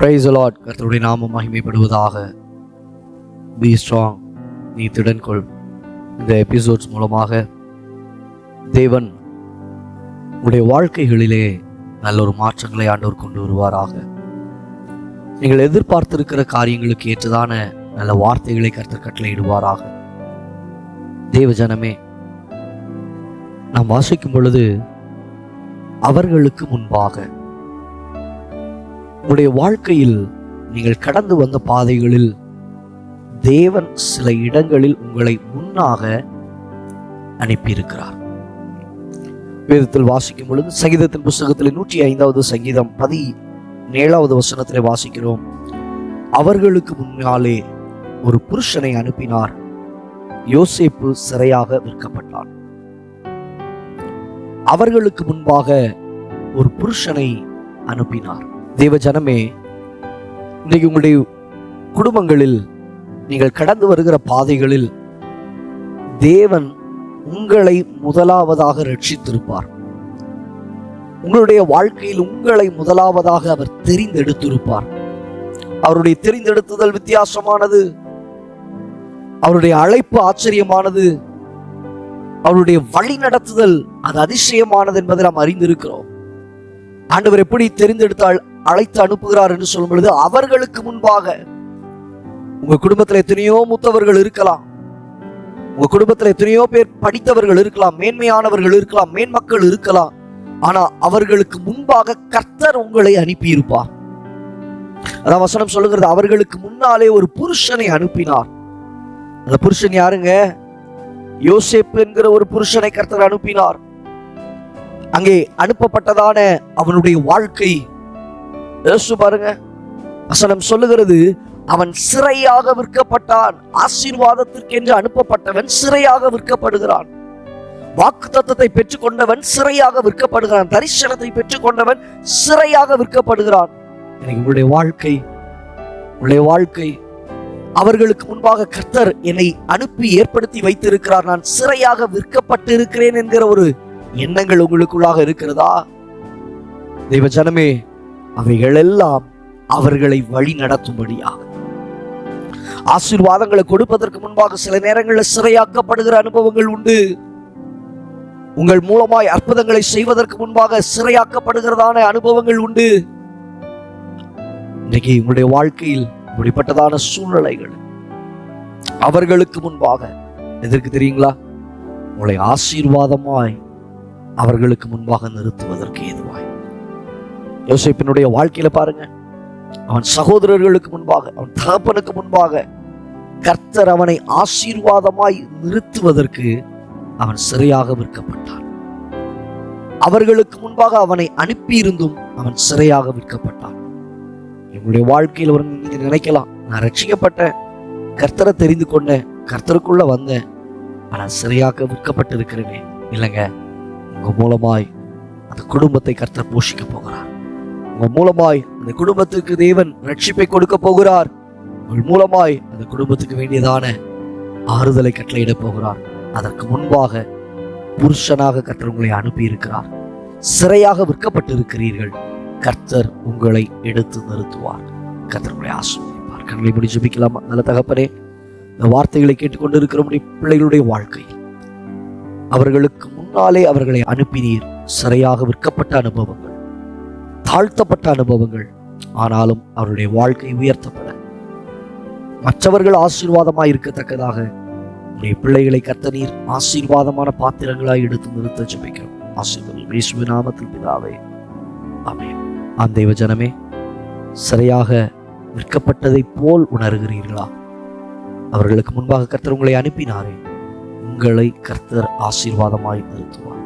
Price allot கர்த்தருடைய நாமம் மகிமைப்படுவதாக. பி ஸ்ட்ராங் நீ திடன்கொள். இந்த எபிசோட்ஸ் மூலமாக தேவன் உடைய வாழ்க்கைகளிலே நல்ல ஒரு மாற்றங்களை ஆண்டவர் கொண்டு வருவாராக. நீங்கள் எதிர்பார்த்திருக்கிற காரியங்களுக்கு ஏற்றதான நல்ல வார்த்தைகளை கர்த்தர் கட்டளையிடுவாராக. தேவ ஜனமே நாம் வாசிக்கும் பொழுது அவர்களுக்கு முன்பாக உங்களுடைய வாழ்க்கையில் நீங்கள் கடந்து வந்த பாதைகளில் தேவன் சில இடங்களில் உங்களை முன்னாக அனுப்பியிருக்கிறார். வேதத்தில் வாசிக்கும் பொழுது சங்கீதத்தின் புஸ்தகத்தில் நூற்றி ஐந்தாவது சங்கீதம் பதி ஏழாவது வசனத்திலே வாசிக்கிறோம். அவர்களுக்கு முன்னாலே ஒரு புருஷனை அனுப்பினார். யோசேப்பு சிறையாக விற்கப்பட்டான். அவர்களுக்கு முன்பாக ஒரு புருஷனை அனுப்பினார். தேவ ஜனமே இன்றைக்கு உங்களுடைய குடும்பங்களில் நீங்கள் கடந்து வருகிற பாதைகளில் தேவன் உங்களை முதலாவதாக ரட்சித்திருப்பார். உங்களுடைய வாழ்க்கையில் உங்களை முதலாவதாக அவர் தெரிந்தெடுத்திருப்பார். அவருடைய தெரிந்தெடுத்துதல் வித்தியாசமானது அவருடைய அழைப்பு ஆச்சரியமானது அவருடைய வழி நடத்துதல் அது அதிசயமானது என்பதை நாம் அறிந்திருக்கிறோம். ஆண்டவர் எப்படி தெரிந்தெடுத்தால் அழைத்து அனுப்புகிறார் என்று சொல்லும் பொழுது அவர்களுக்கு முன்பாக உங்க குடும்பத்தில் எத்தனையோ மூத்தவர்கள் இருக்கலாம். உங்க குடும்பத்தில் எத்தனையோ பேர் படித்தவர்கள் இருக்கலாம் மேன்மையானவர்கள் இருக்கலாம் மேன்மக்கள் இருக்கலாம். ஆனா அவர்களுக்கு முன்பாக கர்த்தர் உங்களை அனுப்பியிருப்பார். அதான் வசனம் சொல்லுகிறது அவர்களுக்கு முன்னாலே ஒரு புருஷனை அனுப்பினார். அந்த புருஷன் யாருங்க? யோசேப்பு என்கிற ஒரு புருஷனை கர்த்தர் அனுப்பினார். அங்கே அனுப்பப்பட்டதான அவனுடைய வாழ்க்கை. யோசிச்சு பாருங்க வசனம் சொல்லுகிறது அவன் சிறையாக விற்கப்பட்டான் ஆசீர்வாதத்திற்கு என்று அனுப்பப்பட்டவன் சிறையாக விற்கப்படுகிறான். வாக்கு தத்தத்தை பெற்றுக்கொண்டவன் சிறையாக விற்கப்படுகிறான் தரிசனத்தை பெற்றுக்கொண்டவன் சிறையாக விற்கப்படுகிறான். எனக்கு உங்களுடைய வாழ்க்கை உங்களுடைய வாழ்க்கை. அவர்களுக்கு முன்பாக கர்த்தர் என்னை அனுப்பி ஏற்படுத்தி வைத்திருக்கிறார். நான் சிறையாக விற்கப்பட்டு இருக்கிறேன் என்கிற ஒரு எண்ணங்கள் உங்களுக்குள்ளாக இருக்கிறதா? தெய்வ ஜனமே அவைகளெல்லாம் அவர்களை வழி நடத்தும்படியாக. ஆசீர்வாதங்களை கொடுப்பதற்கு முன்பாக சில நேரங்களில் சிறையாக்கப்படுகிற அனுபவங்கள் உண்டு. உங்கள் மூலமாய் அற்புதங்களை செய்வதற்கு முன்பாக சிறையாக்கப்படுகிறதான அனுபவங்கள் உண்டு. இன்னைக்கு உங்களுடைய வாழ்க்கையில் இப்படிப்பட்டதான சூழ்நிலைகள் அவர்களுக்கு முன்பாக. எதற்கு தெரியுங்களா? உங்களை ஆசீர்வாதமாய் அவர்களுக்கு முன்பாக நிறுத்துவதற்கு ஏதுவாய். யோசிப்பினுடைய வாழ்க்கையில பாருங்க. அவன் சகோதரர்களுக்கு முன்பாக அவன் தகப்பனுக்கு முன்பாக கர்த்தர் அவனை ஆசீர்வாதமாய் நிறுத்துவதற்கு அவன் சிறையாக விற்கப்பட்டான். அவர்களுக்கு முன்பாக அவனை அனுப்பியிருந்தும் அவன் சிறையாக விற்கப்பட்டான். என்னுடைய வாழ்க்கையில் ஒரு நினைக்கலாம். நான் ரட்சிக்கப்பட்டேன். கர்த்தரை தெரிந்து கொண்டேன். கர்த்தருக்குள்ள வந்தேன். ஆனால் சிறையாக விற்கப்பட்டிருக்கிறேனே. இல்லைங்க. உங்கள் மூலமாய் அந்த குடும்பத்தை கர்த்தர் போஷிக்க போகிறார். உங்கள் மூலமாய் அந்த குடும்பத்துக்கு தேவன் ரட்சிப்பை கொடுக்க போகிறார். உங்கள் மூலமாய் அந்த குடும்பத்துக்கு வேண்டியதான ஆறுதலை கட்டளையிட போகிறார். அதற்கு முன்பாக புருஷனாக கர்த்தர் உங்களை அனுப்பியிருக்கிறார். சிறையாக விற்கப்பட்டு இருக்கிறீர்கள் கர்த்தர் உங்களை எடுத்து நிறுத்துவார். கர்த்தர் உங்களை ஆசிர்வதிப்பார். கண்களை முடி ஜபிக்கலாமா. நல்ல தகப்பனே இந்த வார்த்தைகளை கேட்டுக்கொண்டு இருக்கிற பிள்ளைகளுடைய வாழ்க்கை அவர்களுக்கு முன்னாலே அவர்களை அனுப்பினீர். சிறையாக விற்கப்பட்ட அனுபவங்கள் தாழ்த்தப்பட்ட அனுபவங்கள் ஆனாலும் அவருடைய வாழ்க்கை உயர்த்தப்பட. மற்றவர்கள் ஆசீர்வாதமாய் இருக்கத்தக்கதாக உடைய பிள்ளைகளை கத்த நீர் ஆசீர்வாதமான பாத்திரங்களாய் எடுத்து நிறுத்த ஜபிக்கிறோம். ஆசீர்வாதம் இயேசுவின் நாமத்தில் பிதாவே. ஆமென். அந்த தெய்வ ஜனமே சிறையாக விற்கப்பட்டதை போல் உணர்கிறீர்களா? அவர்களுக்கு முன்பாக கர்த்தர் உங்களை அனுப்பினாரே. உங்களை கர்த்தர் ஆசீர்வாதமாய் நிறுத்துவார்.